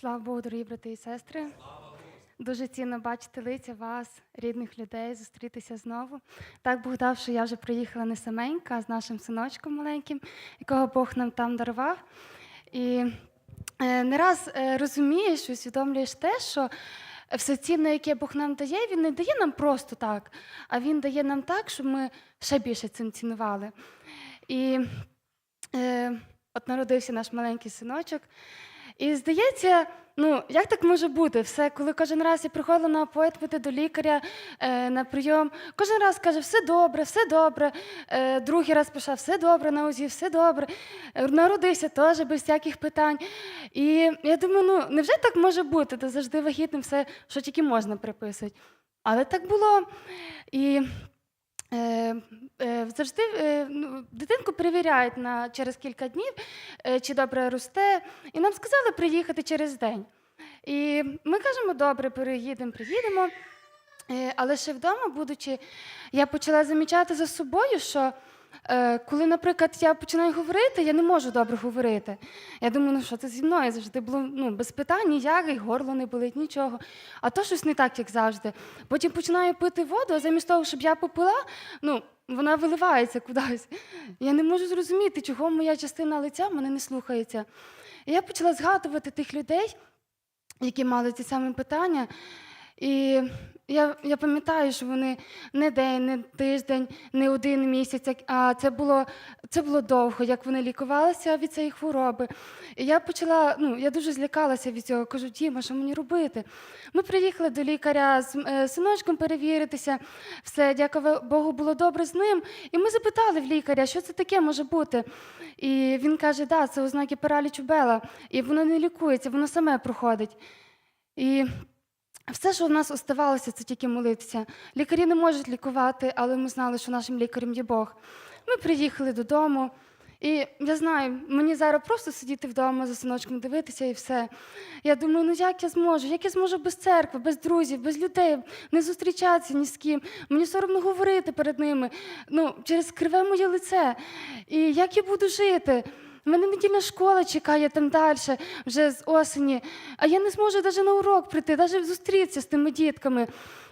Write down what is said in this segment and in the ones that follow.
Слава Богу, дорогі брати і сестри. Дуже цінно бачити лиця вас, рідних людей, зустрітися знову. Так Бог дав, що я вже приїхала не саменька, а з нашим синочком маленьким, якого Бог нам там дарував. І е, не раз е, розумієш, усвідомлюєш те, що все цінне, яке Бог нам дає, він не дає нам просто так, а Він дає нам так, щоб ми ще більше цим цінували. І е, от народився наш маленький синочок. І здається, ну як так може бути? Все, коли кожен раз я приходила на апойтменти до лікаря е, на прийом, кожен раз каже, все добре, все добре. Е, другий раз пішов, все добре, на УЗІ, все добре. Е, народився теж без всяких питань. І я думаю, ну невже так може бути? Де завжди вагітним все, що тільки можна приписувати. Але так було. І завжди е, ну, дитинку перевіряють на, через кілька днів, е, чи добре росте. І нам сказали приїхати через день. І ми кажемо, добре, приїдемо, приїдемо. Е, але ще вдома, будучи, я почала замічати за собою, що е, коли, наприклад, я починаю говорити, я не можу добре говорити. Я думаю, ну що це зі мною завжди було ну, без питань, ніяк, і горло не болить, нічого. А то щось не так, як завжди. Потім починаю пити воду, а замість того, щоб я попила, ну, вона виливається кудись. Я не можу зрозуміти, чого моя частина лиця мене не слухається. І я почала згадувати тих людей, які мали ці самі питання. І я, я пам'ятаю, що вони не день, не тиждень, не один місяць, а це було, це було довго, як вони лікувалися від цієї хвороби. І я почала, ну, я дуже злякалася від цього. Кажу, Діма, що мені робити? Ми приїхали до лікаря з е, синочком перевіритися. Все, дякую Богу, було добре з ним. І ми запитали в лікаря, що це таке може бути. І він каже, да, це ознаки паралічу Бела, і воно не лікується, воно саме проходить. І все, що в нас оставалося, це тільки молитися. Лікарі не можуть лікувати, але ми знали, що нашим лікарем є Бог. Ми приїхали додому, і я знаю, мені зараз просто сидіти вдома за синочком, дивитися і все. Я думаю, ну як я зможу? Як я зможу без церкви, без друзів, без людей, не зустрічатися ні з ким. Мені соромно говорити перед ними, ну, через криве моє лице. І як я буду жити? У мене недільна школа чекає там далі, вже з осені, а я не зможу навіть на урок прийти, навіть зустрітися з тими дітками.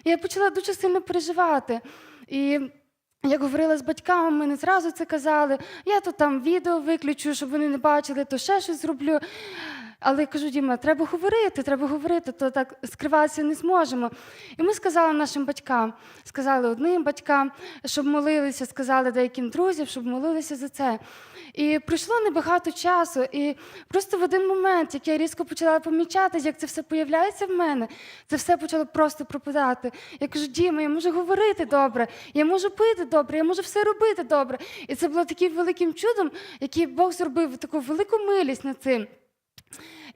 Я почала дуже сильно переживати. І як говорила з батьками, ми не зразу це казали. Я то там відео виключу, щоб вони не бачили, то ще щось зроблю. Але я кажу, Діма, треба говорити, треба говорити, то так скриватися не зможемо. І ми сказали нашим батькам, сказали одним батькам, щоб молилися, сказали деяким друзям, щоб молилися за це. І пройшло небагато часу, і просто в один момент, як я різко почала помічати, як це все появляється в мене, це все почало просто пропадати. Я кажу, Діма, я можу говорити добре, я можу пити добре, я можу все робити добре. І це було таким великим чудом, який Бог зробив таку велику милість над цим.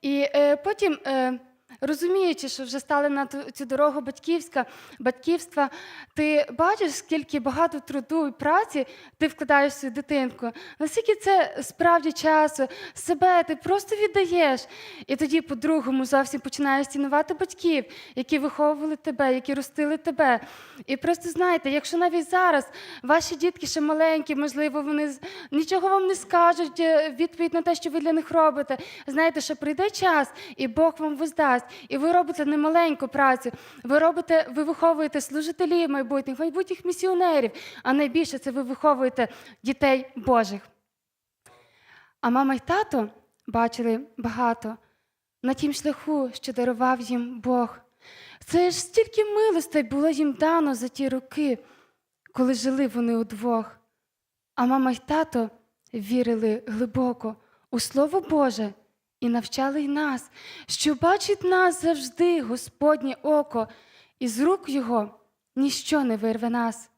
І е, потім, е, розуміючи, що вже стали на цю дорогу батьківська, батьківства, ти бачиш, скільки багато труду і праці ти вкладаєш в свою дитинку, наскільки це справді часу, себе ти просто віддаєш. І тоді, по-другому, зовсім починаєш цінувати батьків, які виховували тебе, які ростили тебе. І просто знаєте, якщо навіть зараз ваші дітки ще маленькі, можливо, вони нічого вам не скажуть, е, відповідь на те, що ви для них робите. Знаєте, що прийде час, і Бог вам воздасть. І ви робите немаленьку працю. Ви робите, ви виховуєте служителів майбутніх, майбутніх місіонерів, а найбільше це ви виховуєте дітей Божих. А мама й тато бачили багато на тім шляху, що дарував їм Бог. Це ж стільки милостей було їм дано за ті роки, коли жили вони удвох. А мама й тато вірили глибоко у Слово Боже і навчали й нас, що бачить нас завжди Господнє око, і з рук Його ніщо не вирве нас.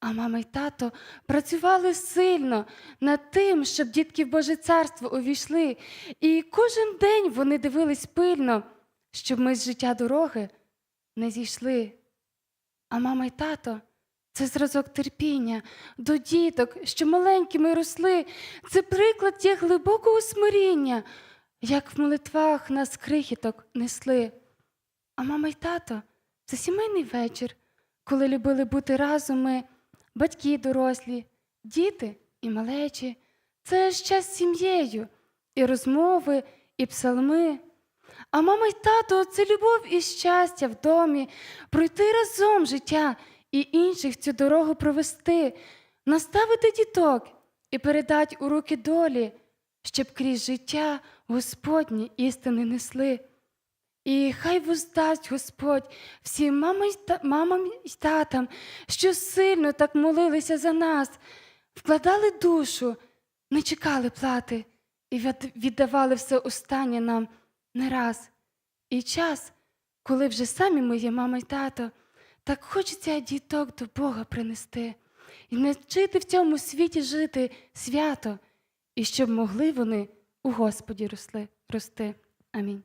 А мама й тато працювали сильно над тим, щоб дітки в Боже царство увійшли, і кожен день вони дивились пильно, щоб ми з життя дороги не зійшли. А мама й тато це зразок терпіння до діток, що маленькими росли. Це приклад є глибокого смиріння, як в молитвах нас крихіток несли. А мама й тато це сімейний вечір, коли любили бути разом ми, батьки дорослі, діти і малечі. Це ж з сім'єю, і розмови, і псалми. А мама й тато це любов і щастя в домі, пройти разом життя і інших цю дорогу провести, наставити діток і передать у руки долі, щоб крізь життя Господні істини несли. І хай воздасть Господь всім мамам мамам й татам, що сильно так молилися за нас, вкладали душу, не чекали плати і віддавали все останнє нам не раз. І час, коли вже самі ми є мама й тато, так хочеться діток до Бога принести і навчити в цьому світі жити свято, і щоб могли вони у Господі росли, рости. Амінь.